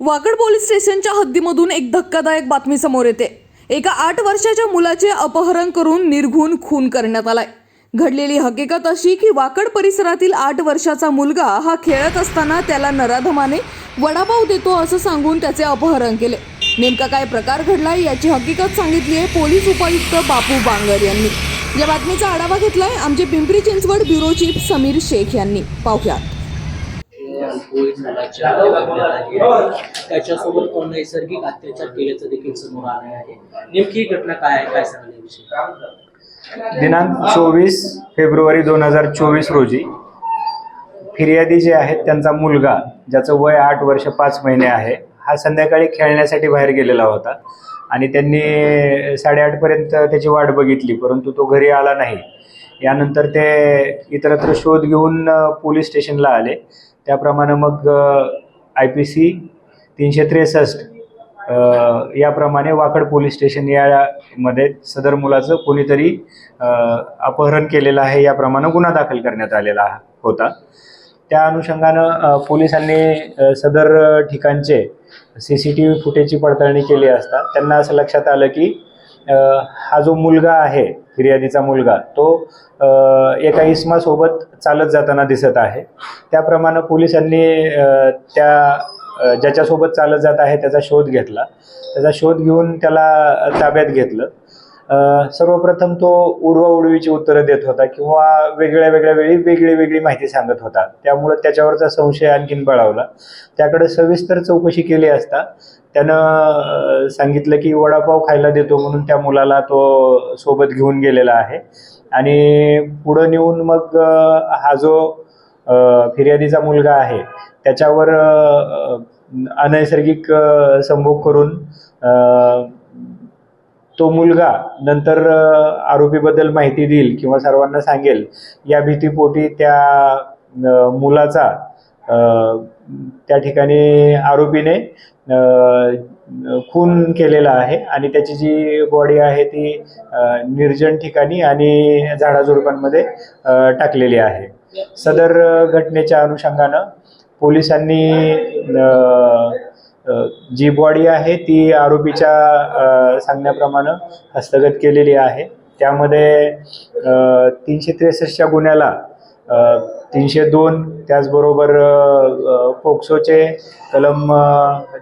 Wakad police स्टेशनच्या हद्दीमधून एक धक्कादायक बातमी समोर येते. एका आठ वर्षाच्या मुलाचे अपहरण करून निर्घुण खून करण्यात आलाय. घडलेली हकीकत अशी की वाकड परिसरातील आठ वर्षाचा मुलगा हा खेळत असताना त्याला नराधमाने वडापाव देतो असं सांगून त्याचे अपहरण केले. नेमका काय प्रकार घडलाय याची हकीकत सांगितली आहे पोलीस उपायुक्त बापू बांगर यांनी. या बातमीचा आढावा घेतलाय आमचे पिंपरी चिंचवड ब्युरो चीफ समीर शेख यांनी. पाहुयात. अल्पवयीन मुलाच्या आहे. त्याच्यासोबत नैसर्गिक अत्याचार केल्याचं देखील समोर आलं आहे. नेमकी घटना काय आहे? काय सांगाल याविषयी? दिनांक चोवीस फेब्रुवारी दोन हजार चोवीस रोजी फिर्यादी जे आहेत त्यांचा मुलगा ज्याचं वय आठ वर्ष पाच महिने आहे हा संध्याकाळी खेळण्यासाठी बाहेर गेलेला होता आणि त्यांनी साडेआठपर्यंत त्याची वाट बघितली परंतु तो घरी आला नाही. यानंतर ते इतरत्र शोध घेऊन पोलीस स्टेशनला आले. त्याप्रमाणे मग आय पी सी तीनशे त्रेसष्ट याप्रमाणे वाकड पोलीस स्टेशन यामध्ये सदर मुलाचं कोणीतरी अपहरण केलेलं आहे याप्रमाणे गुन्हा दाखल करण्यात आलेला होता. त्या अनुषंगानं पोलिसांनी सदर ठिकाणचे सी सी टी व्ही फुटेजची पडताळणी केली असता त्यांना असं लक्षात आलं की हा जो मुलगा आहे फिर्यादीचा मुलगा तो एका इसमासोबत चालत जाताना दिसत आहे. त्याप्रमाणे पोलिसांनी त्या ज्याच्यासोबत चालत जात आहे त्याचा शोध घेतला. त्याचा शोध घेऊन त्याला ताब्यात घेतलं. सर्वप्रथम तो उडवा उडवीची उत्तरं देत होता किंवा वेगळ्या वेगळ्या वेळी वेगळी वेगळी माहिती सांगत होता. त्यामुळं त्याच्यावरचा संशय आणखीन बळावला. त्याकडे सविस्तर चौकशी केली असता त्यानं सांगितलं की वडापाव खायला देतो म्हणून त्या मुलाला तो सोबत घेऊन गेलेला आहे. आणि पुढं नेऊन मग हा जो फिर्यादीचा मुलगा आहे त्याच्यावर अनैसर्गिक संभोग करून तो मुलगा नंतर आरोपीबद्दल माहिती देईल किंवा सर्वांना सांगेल या भीतीपोटी त्या मुलाचा त्या ठिकाणी आरोपीने खून केलेला आहे आणि त्याची जी बॉडी आहे ती निर्जन ठिकाणी आणि झाडाझुडपांमध्ये टाकलेली आहे. सदर घटनेच्या अनुषंगानं पोलिसांनी जी बॉडी आहे ती आरोपीच्या सांगण्याप्रमाणे हस्तगत केलेली आहे. त्यामध्ये तीनशे त्रेसष्टच्या गुन्ह्याला तीनशे दोन त्याचबरोबर पोक्सोचे कलम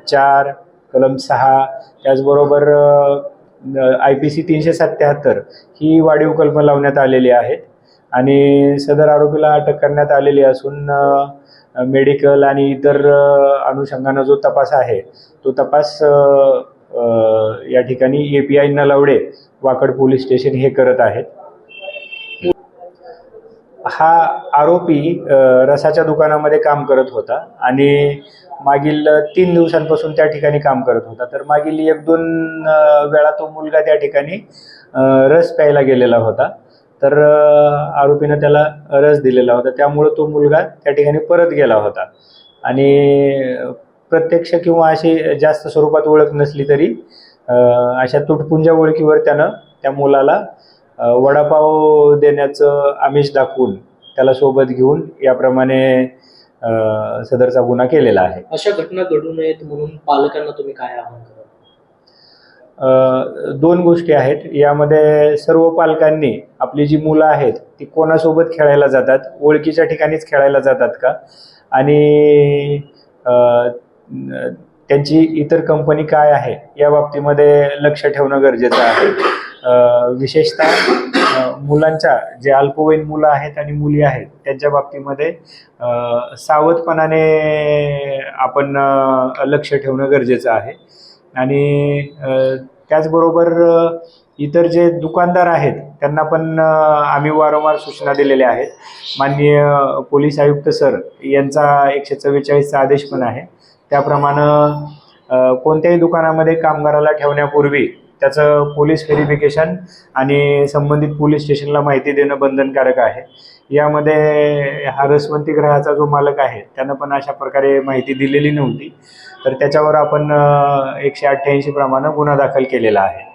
चार कलम सहा त्याचबरोबर आय पी सी तीनशे सत्त्याहत्तर ही वाढीव कलमं लावण्यात आलेली आहेत. आणि सदर आरोपीला अटक करण्यात आलेली असून मेडिकल आणि इतर अनुषंगानं जो तपास आहे तो तपास या ठिकाणी A P I Nalawade Wakad police station हे करत आहेत. हा आरोपी रसाच्या दुकानामध्ये काम करत होता आणि मागील तीन दिवसांपासून त्या ठिकाणी काम करत होता. तर मागील एक दोन वेळा तो मुलगा त्या ठिकाणी रस प्यायला गेलेला होता. तर आरोपीनं त्याला रस दिलेला होता. त्यामुळं तो मुलगा त्या ठिकाणी परत गेला होता. आणि प्रत्यक्ष किंवा अशी जास्त स्वरूपात ओळख नसली तरी अशा तुटपुंजा ओळखीवर त्यानं त्या मुलाला वडापाव देण्याचं आमिष दाखवून त्याला सोबत घेऊन याप्रमाणे सदरचा गुन्हा केलेला आहे. अशा घटना घडू नयेत म्हणून पालकांना तुम्ही काय आवाहन करा दोन गोष्टी आहेत. यामध्ये सर्व पालकांनी आपली जी मुलं आहेत ती कोणासोबत खेळायला जातात ओळखीच्या ठिकाणीच खेळायला जातात का? आणि त्यांची इतर कंपनी काय आहे या बाबतीमध्ये लक्ष ठेवणं गरजेचं आहे. विशेषतः मुलांच्या जे अल्पवयीन मुलं आहेत आणि मुली आहेत त्यांच्या बाबतीमध्ये सावधपणाने आपण लक्ष ठेवणं गरजेचं आहे. आणि त्याचबरोबर इतर जे दुकानदार आहेत त्यांना पण आम्ही वारंवार सूचना दिलेल्या आहेत. माननीय पोलीस आयुक्त सर यांचा एकशे चव्वेचाळीसचा आदेश पण आहे. त्याप्रमाणे कोणत्याही दुकानामध्ये कामगाराला ठेवण्यापूर्वी त्याचं पोलीस व्हेरिफिकेशन आणि संबंधित पोलीस स्टेशनला माहिती देणं बंधनकारक आहे. यामध्ये हा रसवंती ग्रहाचा जो मालक आहे त्यानं पण अशा प्रकारे माहिती दिलेली नव्हती. तर त्याच्यावर आपण एकशे अठ्ठ्याऐंशी प्रमाणे गुन्हा दाखल केलेला आहे.